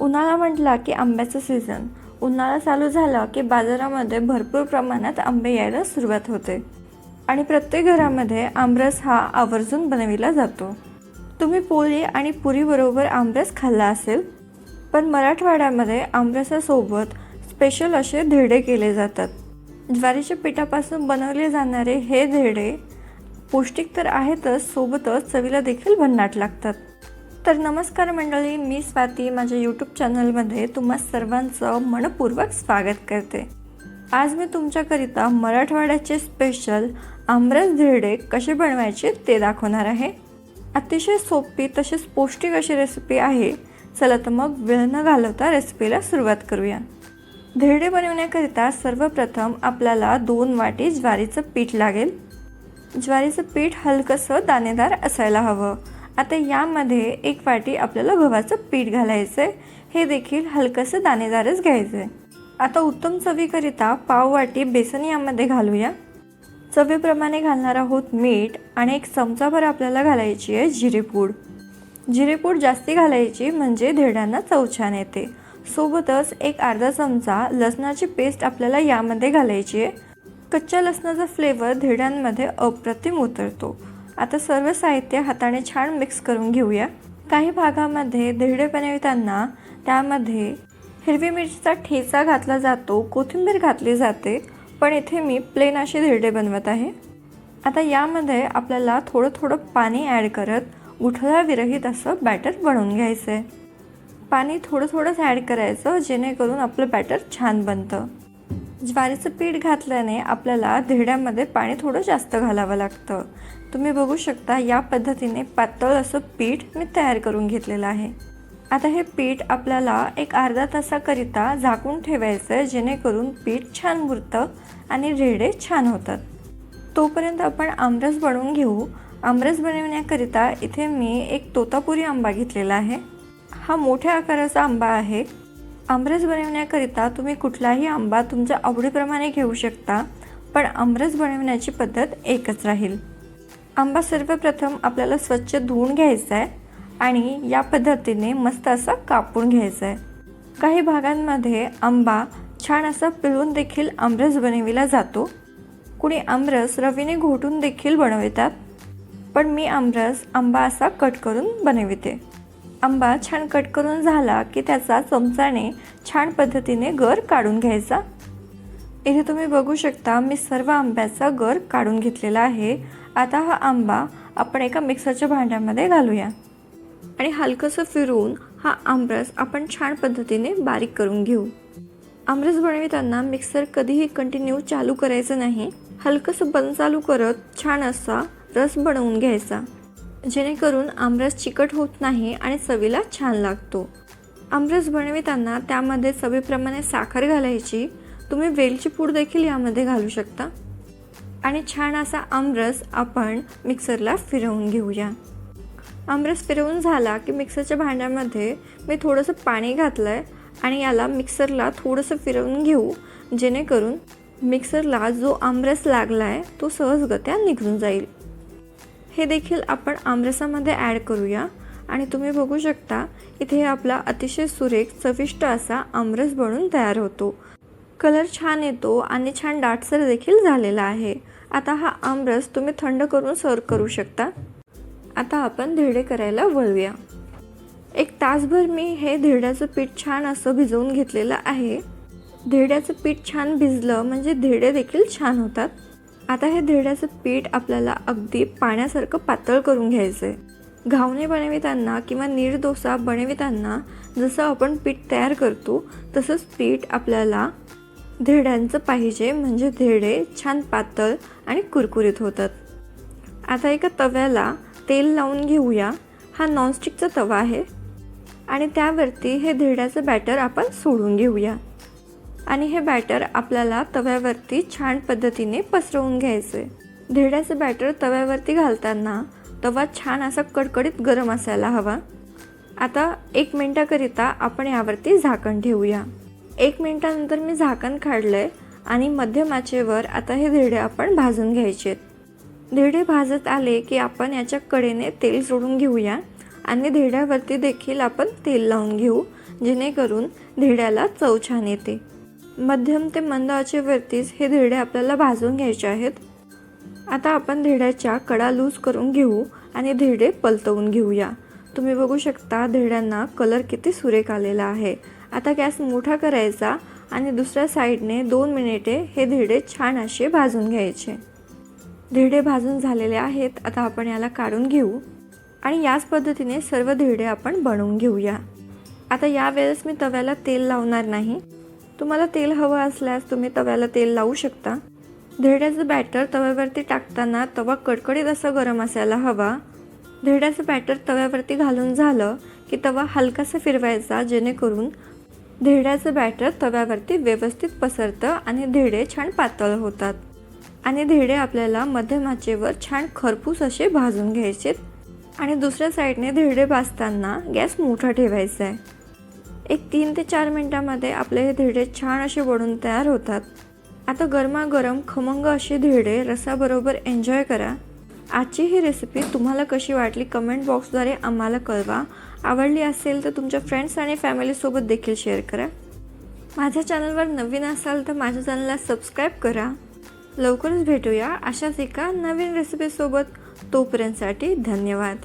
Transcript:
उन्हाळा म्हटला की आंब्याचं सीझन उन्हाळा चालू झाला की बाजारामध्ये भरपूर प्रमाणात आंबे यायला सुरुवात होते. आणि प्रत्येक घरामध्ये आमरस हा आवर्जून बनविला जातो. तुम्ही पोळी आणि पुरीबरोबर आमरस खाल्ला असेल पण मराठवाड्यामध्ये आमरसासोबत स्पेशल असे धेडे केले जातात. ज्वारीच्या पिठापासून बनवले जाणारे हे धेडे पौष्टिक तर आहेतच सोबतच चवीला देखील भन्नाट लागतात. तर नमस्कार मंडळी मी स्वाती. माझ्या यूट्यूब चॅनलमध्ये तुम्हा सर्वांचं मनपूर्वक स्वागत करते. आज मी तुमच्याकरिता मराठवाड्याचे स्पेशल आमरस धिरडे कसे बनवायचे ते दाखवणार आहे. अतिशय सोपी तसेच पौष्टिक अशी रेसिपी आहे. चला तर मग वेळ न घालवता रेसिपीला सुरुवात करूया. धिरडे बनवण्याकरिता सर्वप्रथम आपल्याला दोन वाटी ज्वारीचं पीठ लागेल. ज्वारीचं पीठ हलकंसं दाणेदार असायला हवं. आता यामध्ये एक वाटी आपल्याला गव्हाचं पीठ घालायचं आहे हे देखील हलकंसं दाणेदारच घ्यायचं आहे आता उत्तम चवीकरिता पाव वाटी बेसन यामध्ये घालूया. चवीप्रमाणे घालणार आहोत मीठ आणि एक चमचाभर आपल्याला घालायची आहे जिरेपूड. जिरेपूड जास्ती घालायची म्हणजे धेड्यांना चव छान येते. सोबतच एक अर्धा चमचा लसणाची पेस्ट आपल्याला यामध्ये घालायची आहे. कच्च्या लसणाचा फ्लेवर धेड्यांमध्ये अप्रतिम उतरतो. आता सर्व साहित्य हाताने छान मिक्स करून घेऊया. काही भागामध्ये धिरडे बनविताना त्यामध्ये हिरवी मिरचीचा ठेचा घातला जातो कोथिंबीर घातली जाते पण इथे मी प्लेन असे धिरडे बनवत आहे. आता यामध्ये आपल्याला थोडं थोडं पाणी ॲड करत गुठळा विरहित असं बॅटर बनवून घ्यायचं आहे पाणी थोडं थोडंच ॲड करायचं जेणेकरून आपलं बॅटर छान बनतं. ज्वारीचं पीठ घातल्याने आपल्याला धिरड्यामध्ये पाणी थोडं जास्त घालावं लागतं. तुम्ही बघू शकता या पद्धतीने पातळ असं पीठ मी तयार करून घेतलेलं आहे. आता हे पीठ आपल्याला एक अर्धा तासाकरिता झाकून ठेवायचं आहे जेणेकरून पीठ छान मुरतं आणि रेडे छान होतात. तोपर्यंत आपण आमरस बनवून घेऊ. आमरस बनवण्याकरिता इथे मी एक तोतापुरी आंबा घेतलेला आहे. हा मोठ्या आकाराचा आंबा आहे. आमरस बनवण्याकरिता तुम्ही कुठलाही आंबा तुमच्या आवडीप्रमाणे घेऊ शकता पण आमरस बनवण्याची पद्धत एकच राहील. आंबा सर्वप्रथम आपल्याला स्वच्छ धुवून घ्यायचा आहे आणि या पद्धतीने मस्त असा कापून घ्यायचा आहे काही भागांमध्ये आंबा छान असा पिळून देखील आमरस बनविला जातो. कुणी आमरस रवीने घोटून देखील बनवितात पण मी आमरस आंबा असा कट करून बनविते. आंबा छान कट करून झाला की त्याचा चमचाने छान पद्धतीने गर काढून घ्यायचा. इथे तुम्ही बघू शकता मी सर्व आंब्याचा गर काढून घेतलेला आहे. आता हा आंबा आपण एका मिक्सरच्या भांड्यामध्ये घालूया. आणि हलकंसं फिरवून हा आमरस आपण छान पद्धतीने बारीक करून घेऊ. आमरस बनविताना मिक्सर कधीही कंटिन्यू चालू करायचं नाही. हलकंसं बंद चालू करत छान असा रस बनवून घ्यायचा. जेणेकरून आमरस चिकट होत नाही आणि चवीला छान लागतो. आमरस बनविताना त्यामध्ये चवीप्रमाणे साखर घालायची. तुम्ही वेलची पूड देखील यामध्ये घालू शकता. आणि छान असा आमरस आपण मिक्सरला फिरवून घेऊया. आमरस फिरवून झाला की मिक्सरच्या भांड्यामध्ये मी थोडंसं पाणी घातलं आहे आणि याला मिक्सरला थोडंसं फिरवून घेऊ जेणेकरून मिक्सरला जो आमरस लागला आहे तो सहजगत्या निघून जाईल. हे देखील आपण आमरसामध्ये ॲड करूया आणि तुम्ही बघू शकता इथे आपला अतिशय सुरेख चविष्ट असा आमरस बनून तयार होतो. कलर छान येतो आणि छान दाटसर देखील झालेला आहे. आता हा आमरस तुम्ही थंड करून सर्व करू शकता. आता आपण धिरडे करायला वळूया. एक तासभर मी हे धिरड्याचं पीठ छान असं भिजवून घेतलेलं आहे. धिरड्याचं पीठ छान भिजलं म्हणजे धिरडे देखील छान होतात. आता हे धिरड्याचं पीठ आपल्याला अगदी पाण्यासारखं पातळ करून घ्यायचं आहे घावणे बनविताना किंवा निरडोसा बनविताना जसं आपण पीठ तयार करतो तसंच पीठ आपल्याला धिरड्यांचं पाहिजे म्हणजे धिरडे छान पातळ आणि कुरकुरीत होतात. आता एका तव्याला तेल लावून घेऊया. हा नॉनस्टिकचा तवा आहे. आणि त्यावरती हे धिरड्याचं बॅटर आपण सोडून घेऊया. आणि हे बॅटर आपल्याला तव्यावरती छान पद्धतीने पसरवून घ्यायचं आहे धिरड्याचं बॅटर तव्यावरती घालताना तवा छान असा कडकडीत गरम असायला हवा. आता एक मिनटाकरिता आपण यावरती झाकण ठेवूया. एक मिनटानंतर मी झाकण काढलं आहे आणि मध्यमाचेवर आता हे धिरडे आपण भाजून घ्यायचे आहेत. धिरडे भाजत आले की आपण याच्या कडेने तेल सोडून घेऊया आणि धिरड्यावरती देखील आपण तेल लावून घेऊ जेणेकरून धिरड्याला चव छान येते. मध्यम ते मंद आचेवरतीच हे धिरडे आपल्याला भाजून घ्यायचे आहेत. आता आपण धिरड्याच्या कडा लूज करून घेऊ आणि धिरडे पलटवून घेऊया. तुम्ही बघू शकता धिरड्यांना कलर किती सुरेख आलेला आहे. आता गॅस मोठा करायचा आणि दुसऱ्या साईडने दोन मिनिटे हे धिडे छान असे भाजून घ्यायचे. धिडे भाजून झालेले आहेत आता आपण याला काढून घेऊ. आणि याच पद्धतीने सर्व धिडे आपण बनवून घेऊया. आता यावेळेस मी तव्याला तेल लावणार नाही. तुम्हाला तेल हवं असल्यास तुम्ही तव्याला तेल लावू शकता. धिरड्याचं बॅटर तव्यावरती टाकताना तवा कडकडीत असं गरम असायला हवा. धिरड्याचं बॅटर तव्यावरती घालून झालं की तवा हलकासा फिरवायचा जेणेकरून धिरड्याचं बॅटर तव्यावरती व्यवस्थित पसरतं आणि धिरडे छान पातळ होतात. आणि धिरडे आपल्याला मध्यम आचेवर छान खरपूस असे भाजून घ्यायचेत आणि दुसऱ्या साईडने धिरडे भाजताना गॅस मोठा ठेवायचा आहे. एक तीन ते चार मिनटामध्ये आपले हे धिरडे छान असे वळून तयार होतात. आता गरमागरम खमंग असे धिरडे रसाबरोबर एन्जॉय करा. आजची ही रेसिपी तुम्हाला कशी वाटली कमेंट बॉक्सद्वारे आम्हाला कळवा. आवडली असेल तर तुमच्या फ्रेंड्स आणि फॅमिलीसोबत देखील शेअर करा. माझ्या चॅनलवर नवीन असाल तर माझ्या चॅनलला सबस्क्राईब करा. लवकरच भेटूया अशाच एका नवीन रेसिपीसोबत तोपर्यंतसाठी धन्यवाद.